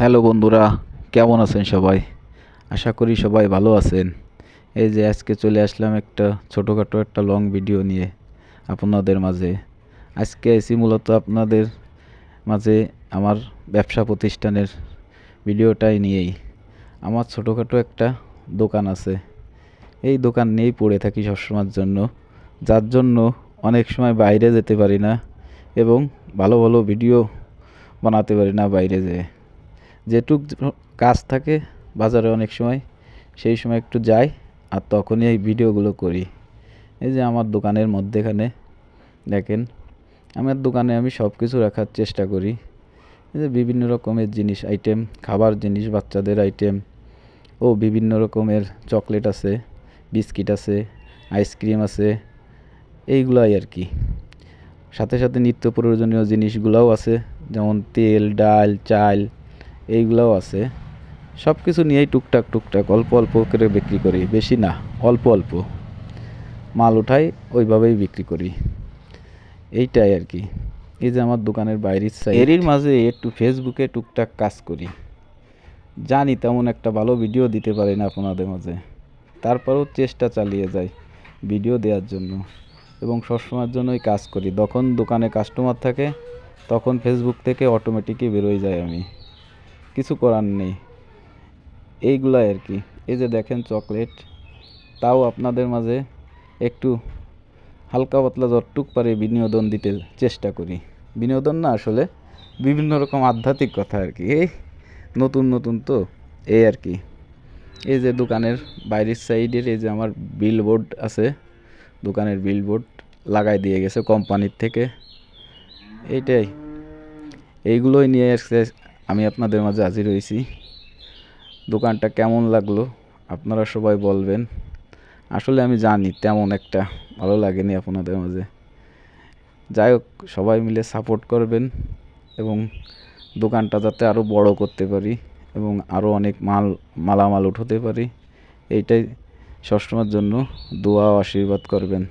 Hello বন্ধুরা, কেমন আছেন সবাই? আশা করি সবাই ভালো আছেন। এই যে আজকে চলে আসলাম একটা ছোটোখাটো একটা লং ভিডিও নিয়ে আপনাদের মাঝে। আজকে এসি মূলত আপনাদের মাঝে আমার ব্যবসা প্রতিষ্ঠানের ভিডিওটাই নিয়েই। আমার ছোটোখাটো একটা দোকান আছে। এই দোকান নিয়েই পড়ে থাকি সবসময়ের জন্য। যার জন্য অনেক সময় বাইরে যেতে পারি না এবং ভালো ভালো ভিডিও বানাতে পারি না বাইরে যেয়ে। যেটুক কাজ থাকে বাজারে অনেক সময়, সেই সময় একটু যাই আর তখনই এই ভিডিওগুলো করি। এই যে আমার দোকানের মধ্যেখানে দেখেন, আমার দোকানে আমি সব কিছু রাখার চেষ্টা করি। এই যে বিভিন্ন রকমের জিনিস আইটেম খাবার জিনিস, বাচ্চাদের আইটেম ও বিভিন্ন রকমের চকলেট আছে বিস্কিট আছে আইসক্রিম আছে, এইগুলাই আর কি। সাথে সাথে নিত্য প্রয়োজনীয় জিনিসগুলোও আছে, যেমন তেল, ডাল, চাল এইগুলোও আছে। সব কিছু নিয়েই টুকটাক টুকটাক, অল্প অল্প করে বিক্রি করি। বেশি না, অল্প অল্প। মাল উঠাই, ওইভাবেই বিক্রি করি। এইটাই আর কি। এই যে আমার দোকানের বাইরের সাইড এরই মাঝে একটু ফেসবুকে টুকটাক কাজ করি। জানি তেমন একটা ভালো ভিডিও দিতে পারি না আপনাদের মাঝে। তারপরেও চেষ্টা চালিয়ে যাই ভিডিও দেওয়ার জন্য। এবং সবসময়ের জন্যই কাজ করি। যখন দোকানে কাস্টমার থাকে, তখন ফেসবুক থেকে অটোমেটিকই বেরোয় যায় আমি। কিছু করার নেই। এইগুলাই আর কি। এই যে দেখেন চকলেট, তাও আপনাদের মাঝে একটু হালকা পাতলা যতটুক পারে বিনোদন দিতে চেষ্টা করি। বিনোদন না আসলে বিভিন্ন রকম আধ্যাত্মিক কথা আর কি। এই নতুন নতুন তো, এই আর কি। এই যে দোকানের বাইরের সাইডের এই যে আমার বিলবোর্ড আছে, দোকানের বিলবোর্ড লাগাই দিয়ে গেছে কোম্পানির থেকে। এইটাই। এইগুলোই নিয়ে আমি আপনাদের মাঝে হাজির হয়েছি। দোকানটা কেমন লাগল আপনারা সবাই বলবেন। আসলে আমি জানি তেমন একটা ভালো লাগেনি আপনাদের মাঝে। যাই হোক সবাই মিলে সাপোর্ট করবেন এবং দোকানটা যাতে আরও বড় করতে পারি এবং আরও অনেক মাল মালামাল উঠোতে পারি এইটাই সবসময়ের জন্য দোয়া ও আশীর্বাদ করবেন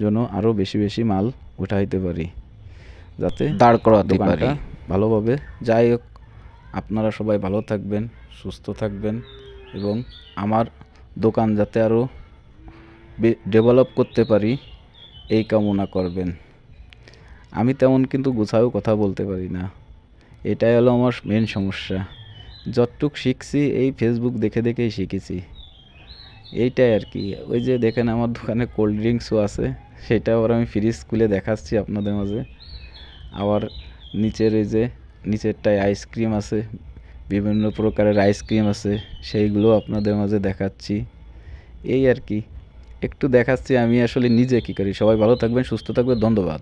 যেন আরও বেশি বেশি মাল উঠাইতে পারি। যাতে দাঁড় করাতে পারি। দোকানটা ভালোভাবে যাই হোক আপনারা সবাই ভালো থাকবেন, সুস্থ থাকবেন এবং আমার দোকান যাতে আরও ডেভেলপ করতে পারি, এই কামনা করবেন। আমি তেমন কিন্তু গুছাও কথা বলতে পারি না। এটাই হলো আমার মেন সমস্যা। যতটুক শিখছি, এই ফেসবুক দেখে দেখেই শিখেছি। এইটাই আর কি। ওই যে দেখেন আমার দোকানে কোল্ড ড্রিঙ্কসও আছে, সেটা আবার আমি ফ্রিজ খুলে দেখাচ্ছি আপনাদের মাঝে। আবার নিচের এই যে নিচেরটায় আইসক্রিম আছে, বিভিন্ন প্রকারের আইসক্রিম আছে, সেইগুলো আপনাদের মাঝে দেখাচ্ছি। এই আর কি। একটু দেখাচ্ছি আমি আসলে নিজে কী করি। সবাই ভালো থাকবেন, সুস্থ থাকবেন, ধন্যবাদ।